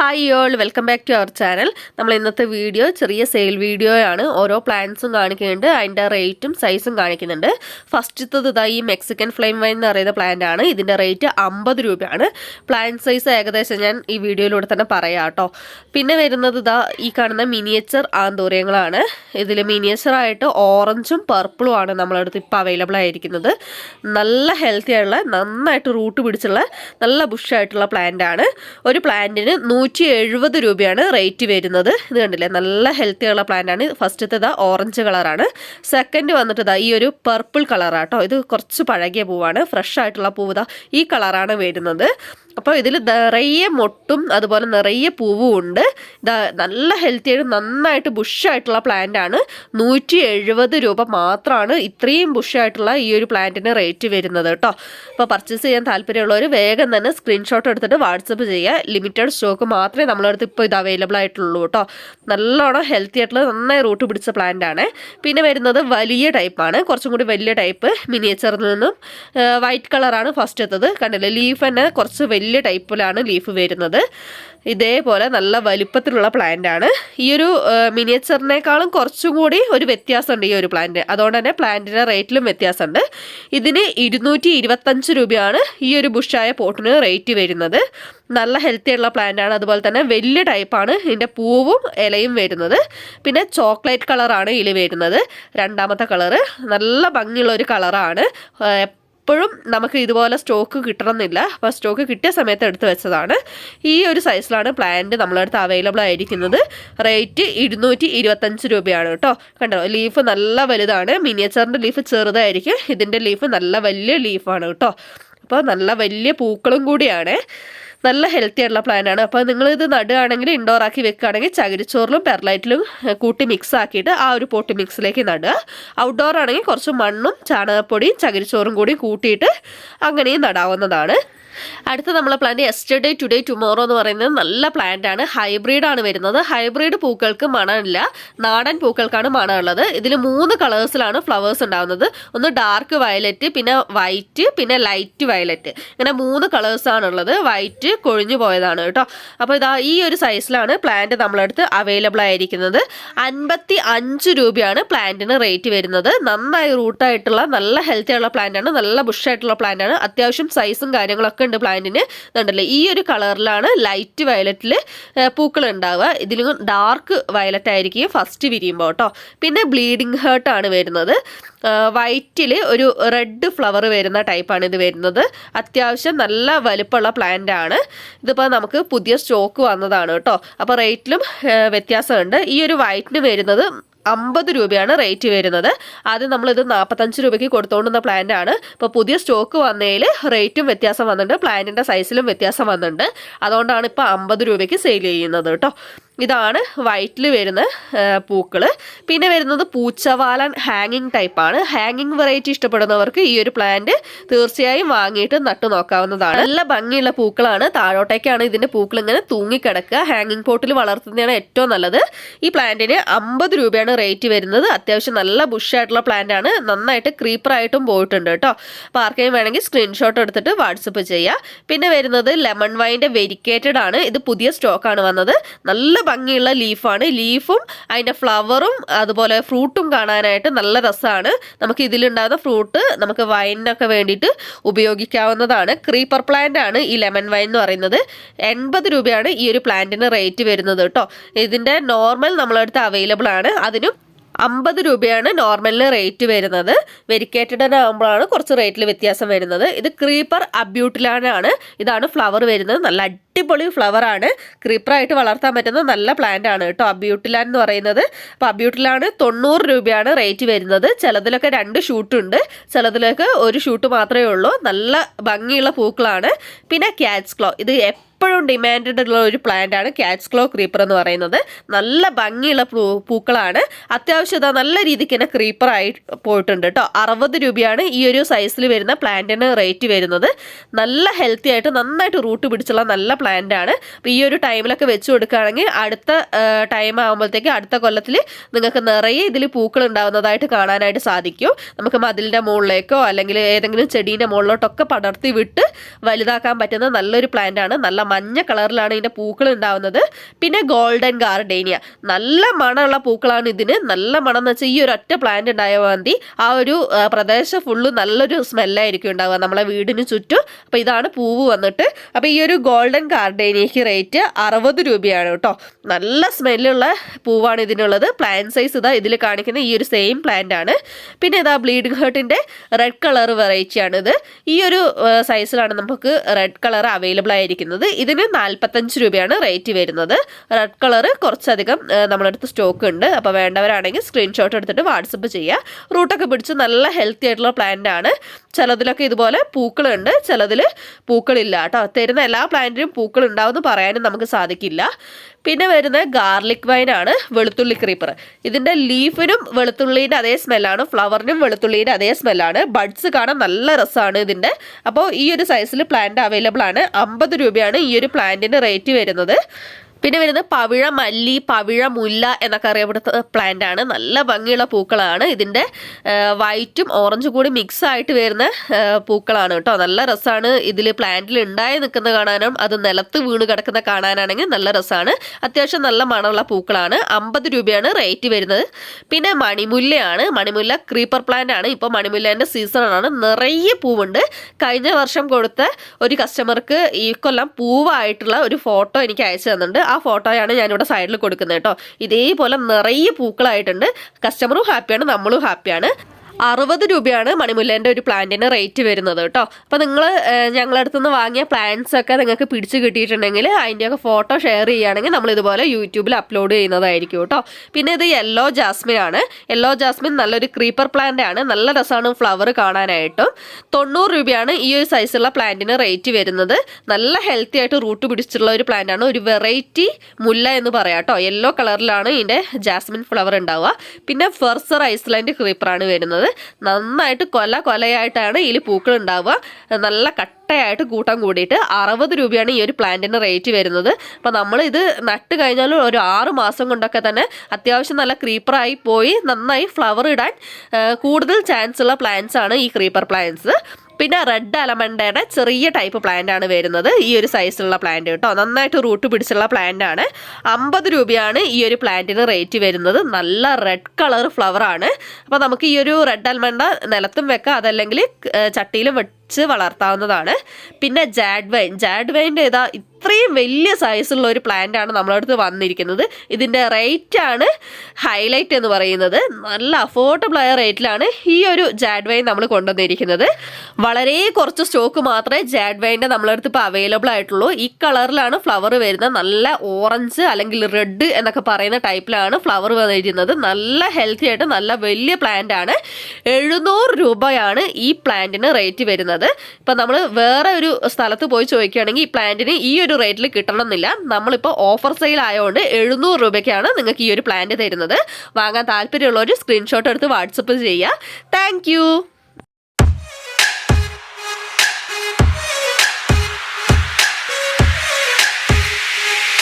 Hi y'all welcome back to our channel നമ്മൾ ഇന്നത്തെ video ചെറിയ സെയിൽ വീഡിയോ ആണ്. ഓരോ പ്ലാന്റ്സും കാണിക്കുന്നുണ്ട്. അതിന്റെ റേറ്റും സൈസും കാണിക്കുന്നുണ്ട്. ഫസ്റ്റത്തത് ഇതാ ഈ മെക്സിക്കൻ ഫ്ലെയിം വൈൻ എന്ന് പറയുന്ന പ്ലാന്റ് ആണ്. ഇതിന്റെ റേറ്റ് അമ്പത് രൂപയാണ്. പ്ലാന്റ് സൈസ് ഏകദേശം ഞാൻ ഈ വീഡിയോയിലൂടെ തന്നെ പറയാം കേട്ടോ. പിന്നെ വരുന്നത് ഇതാ ഈ കാണുന്ന മിനിയേച്ചർ ആന്തൂര്യങ്ങളാണ് ഇതിൽ മിനിയേച്ചറായിട്ട് ഓറഞ്ചും പർപ്പിളും ആണ് നമ്മളടുത്ത് ഇപ്പോൾ അവൈലബിൾ ആയിരിക്കുന്നത്. നല്ല ഹെൽത്തി ആയിട്ടുള്ള നന്നായിട്ട് റൂട്ട് പിടിച്ചുള്ള നല്ല ബുഷായിട്ടുള്ള പ്ലാന്റ് ആണ്. ഒരു പ്ലാന്റിന് നൂറ്റി എഴുപത് രൂപയാണ് റേറ്റ് വരുന്നത്. ഇത് കണ്ടില്ലേ? നല്ല ഹെൽത്തി ഉള്ള പ്ലാന്റ് ആണ്. ഫസ്റ്റത്തെ ഇതാ ഓറഞ്ച് കളറാണ് സെക്കൻഡ് വന്നിട്ട് ഇതാ ഈ ഒരു പർപ്പിൾ കളറാട്ടോ ഇത് കുറച്ച് പഴകിയ പൂവാണ്. ഫ്രഷ് ആയിട്ടുള്ള പൂവ് ഈ കളറാണ് വരുന്നത്. അപ്പോൾ ഇതിൽ നിറയെ മൊട്ടും അതുപോലെ നിറയെ പൂവും ഉണ്ട്. നല്ല ഹെൽത്തി ആയിട്ട് നന്നായിട്ട് ബുഷായിട്ടുള്ള പ്ലാന്റ് ആണ്. നൂറ്റി എഴുപത് രൂപ മാത്രമാണ് ഇത്രയും ബുഷായിട്ടുള്ള ഈ ഒരു പ്ലാന്റിന് റേറ്റ് വരുന്നത് കേട്ടോ. അപ്പോൾ പർച്ചേസ് ചെയ്യാൻ താല്പര്യമുള്ളവർ വേഗം തന്നെ സ്ക്രീൻഷോട്ട് എടുത്തിട്ട് വാട്സപ്പ് ചെയ്യുക. ലിമിറ്റഡ് സ്റ്റോക്ക് മാത്രമേ നമ്മളടുത്ത് ഇപ്പോൾ ഇത് അവൈലബിൾ ആയിട്ടുള്ളൂ കേട്ടോ. നല്ലോണം ഹെൽത്തി ആയിട്ടുള്ള നന്നായി റൂട്ട് പിടിച്ച പ്ലാന്റ് ആണ്. പിന്നെ വരുന്നത് വലിയ ടൈപ്പാണ് കുറച്ചും കൂടി വലിയ ടൈപ്പ് മിനിയേച്ചറിൽ നിന്നും വൈറ്റ് കളറാണ് ഫസ്റ്റ് എത്തത്. കണ്ടില്ലേ? ലീഫ് തന്നെ കുറച്ച് വലിയ ടൈപ്പിലാണ് ലീഫ് വരുന്നത്. ഇതേപോലെ നല്ല വലിപ്പത്തിലുള്ള പ്ലാന്റ് ആണ്. ഈ ഒരു മിനിയേച്ചറിനേക്കാളും കുറച്ചും കൂടി ഒരു വ്യത്യാസമുണ്ട് ഈ ഒരു പ്ലാന്റ് അതുകൊണ്ട് തന്നെ പ്ലാന്റിന്റെ റേറ്റിലും വ്യത്യാസമുണ്ട്. ഇതിന് ഇരുന്നൂറ്റി ഇരുപത്തഞ്ച് രൂപയാണ് ഈ ഒരു ബുഷായ പോട്ടിന് റേറ്റ് വരുന്നത്. നല്ല ഹെൽത്തി ഉള്ള പ്ലാന്റ് ആണ്. അതുപോലെ തന്നെ വലിയ ടൈപ്പാണ് ഇതിന്റെ പൂവും ഇലയും വരുന്നത്. പിന്നെ ചോക്ലേറ്റ് കളറാണ് ഇതിൽ വരുന്നത്. രണ്ടാമത്തെ കളറ് നല്ല ഭംഗിയുള്ള ഒരു കളറാണ് എപ്പോഴും നമുക്ക് ഇതുപോലെ സ്റ്റോക്ക് കിട്ടണമെന്നില്ല. അപ്പോൾ സ്റ്റോക്ക് കിട്ടിയ സമയത്ത് എടുത്ത് വെച്ചതാണ്. ഈ ഒരു സൈസിലാണ് പ്ലാന്റ് നമ്മളടുത്ത് അവൈലബിൾ ആയിരിക്കുന്നത്. റേറ്റ് ഇരുന്നൂറ്റി ഇരുപത്തഞ്ച് രൂപയാണ് കേട്ടോ. കണ്ടോ? ലീഫ് നല്ല വലുതാണ്. മിനിയേച്ചറിന്റെ ലീഫ് ചെറുതായിരിക്കും. ഇതിന്റെ ലീഫ് നല്ല വലിയ ലീഫാണ് കേട്ടോ. അപ്പോൾ നല്ല വലിയ പൂക്കളും കൂടിയാണ്. നല്ല ഹെൽത്തി ആയിട്ടുള്ള പ്ലാന്റ് ആണ്. അപ്പോൾ നിങ്ങളിത് നടുകയാണെങ്കിൽ ഇൻഡോർ ആക്കി വെക്കുകയാണെങ്കിൽ ചകിരിച്ചോറിലും പെർലൈറ്റിലും കൂട്ടി മിക്സ് ആക്കിയിട്ട് ആ ഒരു പോട്ടി മിക്സിലേക്ക് നടുക. ഔട്ട്ഡോർ ആണെങ്കിൽ കുറച്ച് മണ്ണും ചാണകപ്പൊടിയും ചകിരിച്ചോറും കൂടി കൂട്ടിയിട്ട് അങ്ങനെയും നടാവുന്നതാണ്. അടുത്ത നമ്മളെ പ്ലാന്റ് എസ്റ്റർഡേ ടുഡേ ടുമോറോ എന്ന് പറയുന്നത് നല്ല പ്ലാന്റ് ആണ്. ഹൈബ്രിഡ് ആണ് വരുന്നത്. ഹൈബ്രിഡ് പൂക്കൾക്ക് മണമില്ല. നാടൻ പൂക്കൾക്കാണ് മണമുള്ളത്. ഇതിൽ മൂന്ന് കളേഴ്സിലാണ് ഫ്ലവേഴ്സ് ഉണ്ടാകുന്നത് ഒന്ന് ഡാർക്ക് വയലറ്റ് പിന്നെ വൈറ്റ് പിന്നെ ലൈറ്റ് വയലറ്റ് ഇങ്ങനെ മൂന്ന് കളേഴ്സാണ് ഉള്ളത് വൈറ്റ് കൊഴിഞ്ഞു പോയതാണ് കേട്ടോ. അപ്പോൾ ഇതാ ഈ ഒരു സൈസിലാണ് പ്ലാന്റ് നമ്മളടുത്ത് അവൈലബിൾ ആയിരിക്കുന്നത്. അൻപത്തി അഞ്ച് രൂപയാണ് പ്ലാന്റിന് റേറ്റ് വരുന്നത്. നന്നായി റൂട്ടായിട്ടുള്ള നല്ല ഹെൽത്തി ഉള്ള പ്ലാന്റ് ആണ്. നല്ല ബുഷായിട്ടുള്ള പ്ലാന്റ് ആണ്. അത്യാവശ്യം സൈസും കാര്യങ്ങളൊക്കെ ഉണ്ട് പ്ലാന്റിന് ഇതുണ്ടല്ലോ ഈ ഒരു കളറിലാണ് ലൈറ്റ് വയലറ്റിൽ പൂക്കൾ ഉണ്ടാവുക ഇതിലും ഡാർക്ക് വയലറ്റ് ആയിരിക്കും ഫസ്റ്റ് വിരിയുമ്പോൾ കേട്ടോ. പിന്നെ ബ്ലീഡിങ് ഹേർട്ട് ആണ് വരുന്നത്. വൈറ്റിൽ ഒരു റെഡ് ഫ്ലവർ വരുന്ന ടൈപ്പാണ് ഇത് വരുന്നത്. അത്യാവശ്യം നല്ല വലുപ്പമുള്ള പ്ലാന്റ് ആണ്. ഇതിപ്പോൾ നമുക്ക് പുതിയ സ്റ്റോക്ക് വന്നതാണ് കേട്ടോ. അപ്പോൾ റേറ്റിലും വ്യത്യാസമുണ്ട്. ഈ ഒരു വൈറ്റിന് വരുന്നത് അമ്പത് രൂപയാണ് റേറ്റ് വരുന്നത്. ആദ്യം നമ്മളിത് നാൽപ്പത്തഞ്ച് രൂപയ്ക്ക് കൊടുത്തുകൊണ്ടുന്ന പ്ലാന്റ് ആണ്. ഇപ്പോൾ പുതിയ സ്റ്റോക്ക് വന്നതിൽ റേറ്റും വ്യത്യാസം വന്നിട്ടുണ്ട്. പ്ലാന്റിന്റെ സൈസിലും വ്യത്യാസം വന്നിട്ടുണ്ട്. അതുകൊണ്ടാണ് ഇപ്പോൾ അമ്പത് രൂപയ്ക്ക് സെയിൽ ചെയ്യുന്നത് കേട്ടോ. ഇതാണ് വൈറ്റിൽ വരുന്ന പൂക്കൾ പിന്നെ വരുന്നത് പൂച്ചവാലൻ ഹാങ്ങിങ് ടൈപ്പാണ്. ഹാങ്ങിങ് വെറൈറ്റി ഇഷ്ടപ്പെടുന്നവർക്ക് ഈ ഒരു പ്ലാന്റ് തീർച്ചയായും വാങ്ങിയിട്ട് നട്ടു നോക്കാവുന്നതാണ്. നല്ല ഭംഗിയുള്ള പൂക്കളാണ്. താഴോട്ടേക്കാണ് ഇതിന്റെ പൂക്കൾ ഇങ്ങനെ തൂങ്ങിക്കിടക്കുക. ഹാങ്ങിങ് പോട്ടിൽ വളർത്തുന്നതാണ് ഏറ്റവും നല്ലത്. ഈ പ്ലാന്റിന് അമ്പത് രൂപയാണ് റേറ്റ് വരുന്നത്. അത്യാവശ്യം നല്ല ബുഷായിട്ടുള്ള പ്ലാന്റ് ആണ് നന്നായിട്ട് ക്രീപ്പറായിട്ടും പോയിട്ടുണ്ട് കേട്ടോ. അപ്പോൾ ആർക്കെങ്കിലും വേണമെങ്കിൽ സ്ക്രീൻഷോട്ട് എടുത്തിട്ട് വാട്സപ്പ് ചെയ്യുക പിന്നെ വരുന്നത് ലെമൺ വൈന്റെ വെരിക്കേറ്റഡ് ആണ് ഇത് പുതിയ സ്റ്റോക്കാണ് വന്നത്. നല്ല ഭംഗിയുള്ള ലീഫാണ് ലീഫും അതിന്റെ ഫ്ലവറും അതുപോലെ ഫ്രൂട്ടും കാണാനായിട്ട് നല്ല രസമാണ്. നമുക്ക് ഇതിലുണ്ടാകുന്ന ഫ്രൂട്ട് നമുക്ക് വൈനിനൊക്കെ വേണ്ടിയിട്ട് ഉപയോഗിക്കാവുന്നതാണ്. ക്രീപ്പർ പ്ലാന്റ് ആണ് ഈ ലെമൺ വൈൻ എന്ന് പറയുന്നത്. എൺപത് രൂപയാണ് ഈ ഒരു പ്ലാന്റിന് റേറ്റ് വരുന്നത് കേട്ടോ. ഇതിന്റെ നോർമൽ നമ്മളടുത്ത് അവൈലബിൾ ആണ്. അതിനും അമ്പത് രൂപയാണ് നോർമലിന് റേറ്റ് വരുന്നത്. വെരിക്കേറ്റഡ് ആകുമ്പോഴാണ് കുറച്ച് റേറ്റിൽ വ്യത്യാസം വരുന്നത്. ഇത് ക്രീപ്പർ അബ്യൂട്ടിലാനാണ് ഇതാണ് ഫ്ലവർ വരുന്നത്. നല്ല അടിപൊളി ഫ്ലവർ ആണ്. ക്രീപ്പറായിട്ട് വളർത്താൻ പറ്റുന്ന നല്ല പ്ലാന്റ് ആണ് കേട്ടോ അബ്യൂട്ടിലാൻ എന്ന് പറയുന്നത്. അപ്പോൾ അബ്യൂട്ടിലാണ് തൊണ്ണൂറ് രൂപയാണ് റേറ്റ് വരുന്നത്. ചിലതിലൊക്കെ രണ്ട് ഷൂട്ടുണ്ട് ചിലതിലൊക്കെ ഒരു ഷൂട്ട് മാത്രമേ ഉള്ളൂ. നല്ല ഭംഗിയുള്ള പൂക്കളാണ്. പിന്നെ ക്യാറ്റ്സ് ക്ലോ ഇത് എപ്പോഴും ഡിമാൻഡഡ് ഉള്ള ഒരു പ്ലാന്റ് ആണ് ക്യാറ്റ്സ് ക്ലോ ക്രീപ്പർ എന്ന് പറയുന്നത്. നല്ല ഭംഗിയുള്ള പൂക്കളാണ്. അത്യാവശ്യം ഇതാ നല്ല രീതിക്ക് തന്നെ ക്രീപ്പറായി പോയിട്ടുണ്ട് കേട്ടോ. അറുപത് രൂപയാണ് ഈ ഒരു സൈസിൽ വരുന്ന പ്ലാന്റിന് റേറ്റ് വരുന്നത്. നല്ല ഹെൽത്തി ആയിട്ട് നന്നായിട്ട് റൂട്ട് പിടിച്ചുള്ള നല്ല പ്ലാന്റ് പ്ലാന്റ് ആണ്. അപ്പോൾ ഈ ഒരു ടൈമിലൊക്കെ വെച്ച് കൊടുക്കുകയാണെങ്കിൽ അടുത്ത ടൈം ആകുമ്പോഴത്തേക്ക് അടുത്ത കൊല്ലത്തിൽ നിങ്ങൾക്ക് നിറയെ ഇതിൽ പൂക്കൾ ഉണ്ടാവുന്നതായിട്ട് കാണാനായിട്ട് സാധിക്കും. നമുക്ക് മതിലിന്റെ മുകളിലേക്കോ അല്ലെങ്കിൽ ഏതെങ്കിലും ചെടീന്റെ മുകളിലോട്ടൊക്കെ പടർത്തി വിട്ട് വലുതാക്കാൻ പറ്റുന്ന നല്ലൊരു പ്ലാന്റ് ആണ്. നല്ല മഞ്ഞ കളറിലാണ് ഇതിന്റെ പൂക്കൾ ഉണ്ടാവുന്നത്. പിന്നെ ഗോൾഡൻ ഗാർഡേനിയ. നല്ല മണമുള്ള പൂക്കളാണ് ഇതിന്. നല്ല മണം എന്ന് വെച്ചാൽ ഈ ഒരു ഒറ്റ പ്ലാന്റ് ഉണ്ടായ മതി. ആ ഒരു പ്രദേശം ഫുള്ള് നല്ലൊരു സ്മെല്ലായിരിക്കും ഉണ്ടാവുക. നമ്മളെ വീടിന് ചുറ്റും. അപ്പോൾ ഇതാണ് പൂവ് വന്നിട്ട്. അപ്പോൾ ഈ ഒരു ഗോൾഡൻ ഗാർഡേനിയക്ക് റേറ്റ് അറുപത് രൂപയാണ് കേട്ടോ. നല്ല സ്മെല്ലുള്ള പൂവാണ് ഇതിനുള്ളത്. പ്ലാന്റ് സൈസ് ഇതാ ഇതിൽ കാണിക്കുന്ന ഈ ഒരു സെയിം പ്ലാന്റ് ആണ്. പിന്നെ ഇതാ ബ്ലീഡിംഗ് ഹേർട്ടിന്റെ റെഡ് കളർ വെറൈറ്റിയാണ് ഇത്. ഈ ഒരു സൈസിലാണ് നമുക്ക് റെഡ് കളർ അവൈലബിൾ ആയിരിക്കുന്നത്. ഇതിന് നാൽപ്പത്തഞ്ച് രൂപയാണ് റേറ്റ് വരുന്നത്. റെഡ് കളർ കുറച്ചധികം നമ്മളടുത്ത് സ്റ്റോക്ക് ഉണ്ട്. അപ്പോൾ വേണ്ടവരാണെങ്കിൽ സ്ക്രീൻഷോട്ട് എടുത്തിട്ട് വാട്സപ്പ് ചെയ്യുക റൂട്ടൊക്കെ പിടിച്ച് നല്ല ഹെൽത്തി ആയിട്ടുള്ള പ്ലാന്റ് ആണ്. ചിലതിലൊക്കെ ഇതുപോലെ പൂക്കളുണ്ട്. ചിലതിൽ പൂക്കളില്ല കേട്ടോ. തരുന്ന എല്ലാ പ്ലാന്റിനും പൂക്കൾ ഉണ്ടാവുമെന്ന് പറയാനും നമുക്ക് സാധിക്കില്ല. പിന്നെ വരുന്ന ഗാർലിക് വൈൻ ആണ് വെളുത്തുള്ളി ക്രീപ്പർ. ഇതിന്റെ ലീഫിനും വെളുത്തുള്ളീന്റെ അതേ സ്മെല്ലാണ് ഫ്ലവറിനും വെളുത്തുള്ളീന്റെ അതേ സ്മെല്ലാണ്. ബഡ്സ് കാണാൻ നല്ല രസമാണ് ഇതിന്റെ അപ്പോൾ ഈ ഒരു സൈസിൽ പ്ലാന്റ് അവൈലബിൾ ആണ്. അമ്പത് രൂപയാണ് ഈ ഒരു പ്ലാന്റിന് റേറ്റ് വരുന്നത്. പിന്നെ വരുന്നത് പവിഴ മല്ലി പവിഴ മുല്ല എന്നൊക്കെ അറിയപ്പെടുന്ന പ്ലാന്റ് ആണ്. നല്ല ഭംഗിയുള്ള പൂക്കളാണ്. ഇതിന്റെ വൈറ്റും ഓറഞ്ചും കൂടി മിക്സ് ആയിട്ട് വരുന്ന പൂക്കളാണ് കേട്ടോ. നല്ല രസമാണ് ഇതിൽ പ്ലാന്റിൽ ഉണ്ടായി നിൽക്കുന്ന കാണാനും അത് നിലത്ത് വീണ് കിടക്കുന്ന കാണാനാണെങ്കിൽ നല്ല രസമാണ് അത്യാവശ്യം നല്ല മണമുള്ള പൂക്കളാണ്. അമ്പത് രൂപയാണ് റേറ്റ് വരുന്നത്. പിന്നെ മണിമുല്ലയാണ്. മണിമുല്ല ക്രീപ്പർ പ്ലാന്റ് ആണ്. ഇപ്പോൾ മണിമുല്ലേന്റെ സീസണാണ് നിറയെ പൂവുണ്ട്. കഴിഞ്ഞ വർഷം കൊടുത്ത ഒരു കസ്റ്റമർക്ക് ഈ കൊല്ലം പൂവായിട്ടുള്ള ഒരു ഫോട്ടോ എനിക്ക് അയച്ചു തന്നിട്ടുണ്ട്. ആ ഫോട്ടോയാണ് ഞാനിവിടെ സൈഡിൽ കൊടുക്കുന്നത് കേട്ടോ. ഇതേപോലെ നിറയെ പൂക്കളായിട്ടുണ്ട്. കസ്റ്റമറും ഹാപ്പിയാണ് നമ്മളും ഹാപ്പിയാണ് അറുപത് രൂപയാണ് മണിമുല്ലേന്റെ ഒരു പ്ലാന്റിന് റേറ്റ് വരുന്നത് കേട്ടോ. അപ്പോൾ നിങ്ങൾ ഞങ്ങളടുത്ത് നിന്ന് വാങ്ങിയ പ്ലാന്റ്സ് ഒക്കെ നിങ്ങൾക്ക് പിടിച്ച് കിട്ടിയിട്ടുണ്ടെങ്കിൽ അതിന്റെയൊക്കെ ഫോട്ടോ ഷെയർ ചെയ്യുകയാണെങ്കിൽ നമ്മൾ ഇതുപോലെ യൂട്യൂബിൽ അപ്ലോഡ് ചെയ്യുന്നതായിരിക്കും കേട്ടോ. പിന്നെ ഇത് യെല്ലോ ജാസ്മിൻ ആണ്. യെല്ലോ ജാസ്മിൻ നല്ലൊരു ക്രീപ്പർ പ്ലാന്റ് ആണ്. നല്ല രസമാണ് ഫ്ലവർ കാണാനായിട്ടും. തൊണ്ണൂറ് രൂപയാണ് ഈ ഒരു സൈസുള്ള പ്ലാന്റിന് റേറ്റ് വരുന്നത്. നല്ല ഹെൽത്തി ആയിട്ട് റൂട്ട് പിടിച്ചിട്ടുള്ള ഒരു പ്ലാന്റ് ആണ്. ഒരു വെറൈറ്റി മുല്ല എന്ന് പറയാം കേട്ടോ. യെല്ലോ കളറിലാണ് ഇതിന്റെ ജാസ്മിൻ ഫ്ലവർ ഉണ്ടാവുക. പിന്നെ ഫെർസർ ഐസ്ലാൻഡ് ക്രീപ്പറാണ് വരുന്നത്. നന്നായിട്ട് കൊല കൊലയായിട്ടാണ് ഇതിൽ പൂക്കൾ ഉണ്ടാവുക. നല്ല കട്ടയായിട്ട് കൂട്ടം കൂടിയിട്ട് അറുപത് രൂപയാണ് ഈ ഒരു പ്ലാന്റിന് റേറ്റ് വരുന്നത്. അപ്പോൾ നമ്മൾ ഇത് നട്ട് കഴിഞ്ഞാൽ ഒരു ആറ് മാസം കൊണ്ടൊക്കെ തന്നെ അത്യാവശ്യം നല്ല ക്രീപ്പറായി പോയി നന്നായി ഫ്ലവർ ഇടാൻ കൂടുതൽ ചാൻസ് ഉള്ള പ്ലാന്റ്സ് ആണ് ഈ ക്രീപ്പർ പ്ലാന്റ്സ് പിന്നെ റെഡ് അലമണ്ടയുടെ ചെറിയ ടൈപ്പ് പ്ലാന്റ് ആണ് വരുന്നത്. ഈ ഒരു സൈസിലുള്ള പ്ലാന്റ് കേട്ടോ. നന്നായിട്ട് റൂട്ട് പിടിച്ചുള്ള പ്ലാന്റ് ആണ്. അമ്പത് രൂപയാണ് ഈ ഒരു പ്ലാന്റിന് റേറ്റ് വരുന്നത്. നല്ല റെഡ് കളർ ഫ്ലവർ ആണ്. അപ്പോൾ നമുക്ക് ഈ ഒരു റെഡ് അൽമണ്ട നിലത്തും വെക്കാം. അതല്ലെങ്കിൽ ചട്ടിയിലും ചട്ടിയിലും വെച്ച് വളർത്താവുന്നതാണ്. പിന്നെ ജാഡ്വൈൻ വൈൻ. ജാഡ് ഏതാ ഇത്രയും വലിയ സൈസുള്ള ഒരു പ്ലാന്റ് ആണ് നമ്മളടുത്ത് വന്നിരിക്കുന്നത്. ഇതിന്റെ റേറ്റ് ആണ് ഹൈലൈറ്റ് എന്ന് പറയുന്നത്. നല്ല അഫോർഡബിൾ ആയ റേറ്റിലാണ് ഈ ഒരു ജാഡ്വൈൻ നമ്മൾ കൊണ്ടുവന്നിരിക്കുന്നത്. വളരെ കുറച്ച് സ്റ്റോക്ക് മാത്രമേ ജാഡ് വൈന്റെ നമ്മളെ അടുത്ത് ഇപ്പോൾ അവൈലബിൾ ആയിട്ടുള്ളൂ. ഈ കളറിലാണ് ഫ്ലവർ വരുന്നത്. നല്ല ഓറഞ്ച് അല്ലെങ്കിൽ റെഡ് എന്നൊക്കെ പറയുന്ന ടൈപ്പിലാണ് ഫ്ലവർ വന്നിരിക്കുന്നത്. നല്ല ഹെൽത്തി ആയിട്ട് നല്ല വലിയ പ്ലാന്റ് ആണ്. എഴുന്നൂറ് രൂപയാണ് ഈ പ്ലാന്റിന് റേറ്റ് വരുന്നത്. ഇപ്പം നമ്മൾ വേറെ ഒരു സ്ഥലത്ത് പോയി ചോദിക്കുകയാണെങ്കിൽ ഈ പ്ലാന്റിന് ഈ ഒരു റേറ്റിൽ കിട്ടണമെന്നില്ല. നമ്മളിപ്പോൾ ഓഫർ സെയിൽ ആയതുകൊണ്ട് എഴുന്നൂറ് രൂപയ്ക്കാണ് നിങ്ങൾക്ക് ഈ ഒരു പ്ലാന്റ് തരുന്നത്. വാങ്ങാൻ താല്പര്യമുള്ളവർ സ്ക്രീൻഷോട്ട് എടുത്ത് വാട്സപ്പ് ചെയ്യുക. താങ്ക്